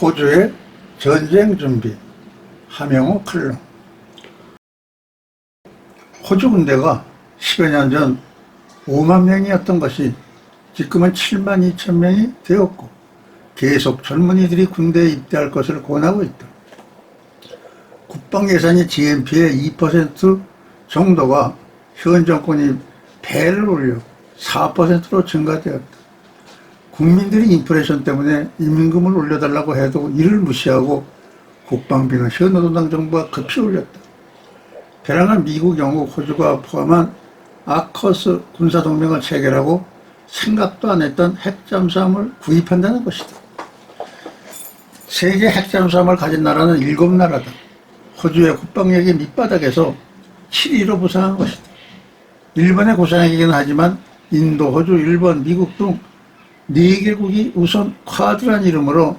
호주의 전쟁 준비 하명호 칼럼 호주 군대가 10여 년 전 5만 명이었던 것이 지금은 7만 2천 명이 되었고 계속 젊은이들이 군대에 입대할 것을 권하고 있다. 국방 예산이 GNP의 2% 정도가 현 정권이 배를 올려 4%로 증가되었다. 국민들이 인플레이션 때문에 임금을 올려달라고 해도 이를 무시하고 국방비는 현 노동당 정부가 급히 올렸다. 베랑은 미국, 영국, 호주가 포함한 아커스 군사동맹을 체결하고 생각도 안 했던 핵잠수함을 구입한다는 것이다. 세계 핵잠수함을 가진 나라는 일곱 나라다. 호주의 국방력이 밑바닥에서 7위로 부상한 것이다. 일본의 고상이긴 하지만 인도, 호주, 일본, 미국 등 네 개국이 우선 쿼드란 이름으로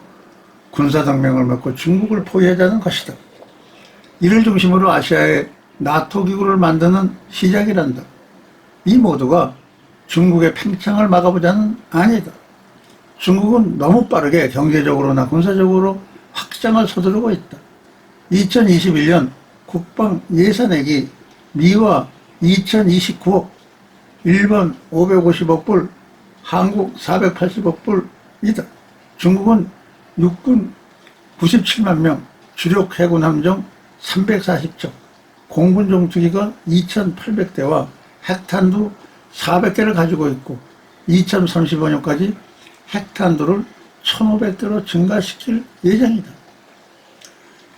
군사동맹을 맺고 중국을 포위하자는 것이다. 이를 중심으로 아시아에 나토 기구를 만드는 시작이란다. 이 모두가 중국의 팽창을 막아보자는 아니다. 중국은 너무 빠르게 경제적으로나 군사적으로 확장을 서두르고 있다. 2021년 국방 예산액이 미화 2029억, 일본 550억 불, 한국 480억 불이다. 중국은 육군 97만 명, 주력 해군 함정 340척, 공군 정투기가 2,800대와 핵탄두 400개를 가지고 있고 2035년까지 핵탄두를 1,500대로 증가시킬 예정이다.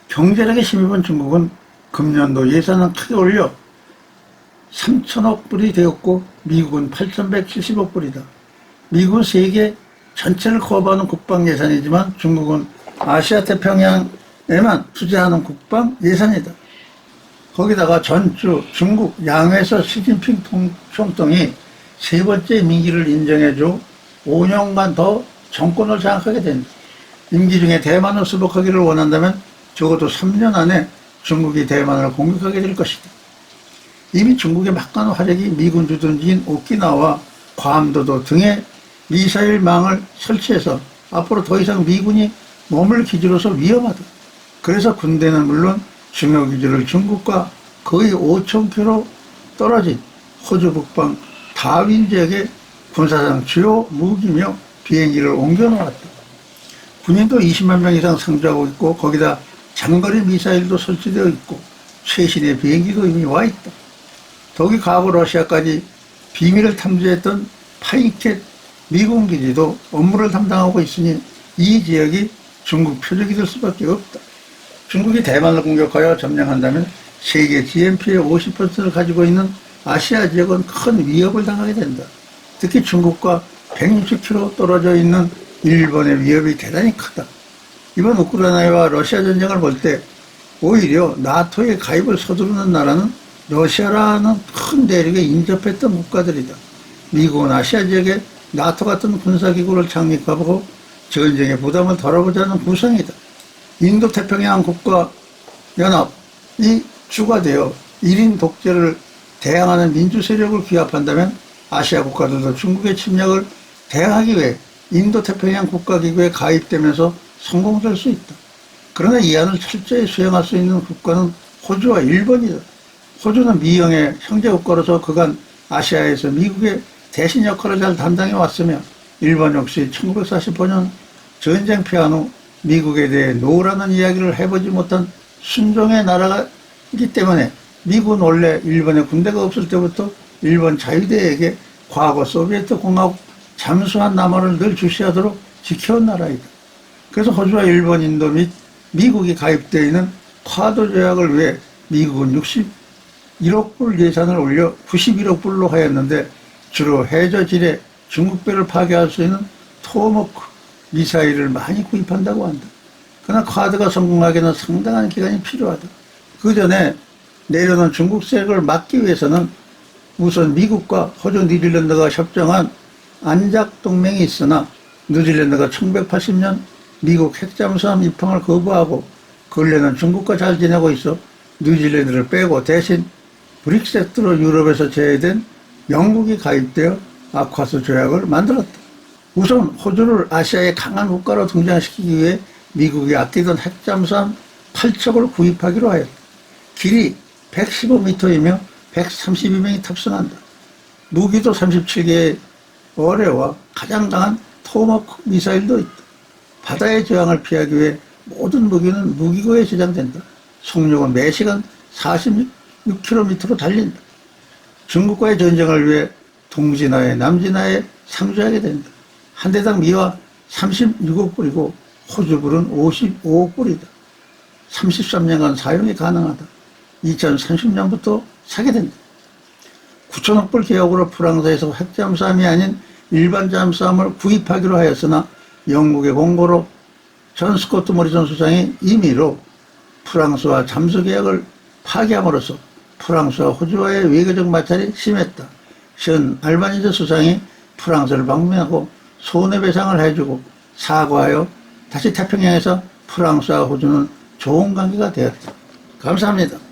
경제력에 힘입은 중국은 금년도 예산은 크게 올려 3천억 불이 되었고 미국은 8,170억 불이다. 미국은 세계 전체를 커버하는 국방 예산이지만 중국은 아시아 태평양에만 투자하는 국방 예산이다. 거기다가 전주, 중국, 양에서 시진핑 통- 총통이 세 번째 임기를 인정해줘 5년간 더 정권을 장악하게 된다. 임기 중에 대만을 수복하기를 원한다면 적어도 3년 안에 중국이 대만을 공격하게 될 것이다. 이미 중국의 막강한 화력이 미군 주둔지인 오키나와 괌도도 등에 미사일망을 설치해서 앞으로 더 이상 미군이 머물 기지로서 위험하다. 그래서 군대는 물론 중요 기지를 중국과 거의 5,000km 떨어진 호주 북방 다윈 지역에 군사상 주요 무기며 비행기를 옮겨놓았다. 군인도 20만 명 이상 상주하고 있고 거기다 장거리 미사일도 설치되어 있고 최신의 비행기도 이미 와 있다. 더기 과거 러시아까지 비밀을 탐지했던 파이켓 미군 기지도 업무를 담당하고 있으니 이 지역이 중국 표적이 될 수밖에 없다. 중국이 대만을 공격하여 점령한다면 세계 GNP의 50%를 가지고 있는 아시아 지역은 큰 위협을 당하게 된다. 특히 중국과 160km 떨어져 있는 일본의 위협이 대단히 크다. 이번 우크라이나와 러시아 전쟁을 볼 때 오히려 나토에 가입을 서두르는 나라는 러시아라는 큰 대륙에 인접했던 국가들이다. 미국은 아시아 지역에 나토 같은 군사기구를 창립하고 전쟁의 부담을 덜어보자는 구상이다. 인도 태평양 국가 연합이 주가 되어 1인 독재를 대항하는 민주 세력을 규합한다면 아시아 국가들도 중국의 침략을 대항하기 위해 인도 태평양 국가기구에 가입되면서 성공될 수 있다. 그러나 이 안을 철저히 수행할 수 있는 국가는 호주와 일본이다. 호주는 미영의 형제 국가로서 그간 아시아에서 미국의 대신 역할을 잘 담당해 왔으며 일본 역시 1945년 전쟁 피한 후 미국에 대해 노라는 이야기를 해보지 못한 순종의 나라이기 때문에 미국은 원래 일본에 군대가 없을 때부터 일본 자유대에게 과거 소비에트 공화국 잠수한 남한을 늘 주시하도록 지켜온 나라이다. 그래서 호주와 일본, 인도 및 미국이 가입되어 있는 쿼드 조약을 위해 미국은 61억 불 예산을 올려 91억 불로 하였는데 주로 해저질에 중국배를 파괴할 수 있는 토머크 미사일을 많이 구입한다고 한다. 그러나 쿼드가 성공하기는 상당한 기간이 필요하다. 그 전에 내려놓은 중국 세력을 막기 위해서는 우선 미국과 호주, 뉴질랜드가 협정한 안작 동맹이 있으나 뉴질랜드가 1980년 미국 핵잠수함 입항을 거부하고 근래는 중국과 잘 지내고 있어 뉴질랜드를 빼고 대신 브릭세트로 유럽에서 제외된 영국이 가입되어 아ኳ스 조약을 만들었다. 우선 호주를 아시아의 강한 국가로 등장시키기 위해 미국이 아끼던 핵잠수함 8척을 구입하기로 하였다. 길이 115m이며 132명이 탑승한다. 무기도 37개의 어뢰와 가장 강한 토마호크 미사일도 있다. 바다의 저항을 피하기 위해 모든 무기는 무기고에 저장된다. 속력은 매시간 46km로 달린다. 중국과의 전쟁을 위해 동진화에 남진화에 상주하게 된다. 한 대당 미화 36억 불이고 호주불은 55억 불이다. 33년간 사용이 가능하다. 2030년부터 사게 된다. 9천억 불 계약으로 프랑스에서 핵잠수함이 아닌 일반 잠수함을 구입하기로 하였으나 영국의 공고로 전 스코트 모리son 수장이 임의로 프랑스와 잠수 계약을 파기함으로써 프랑스와 호주와의 외교적 마찰이 심했다. 션 알바니즈 수장이 프랑스를 방문하고 손해배상을 해주고 사과하여 다시 태평양에서 프랑스와 호주는 좋은 관계가 되었다. 감사합니다.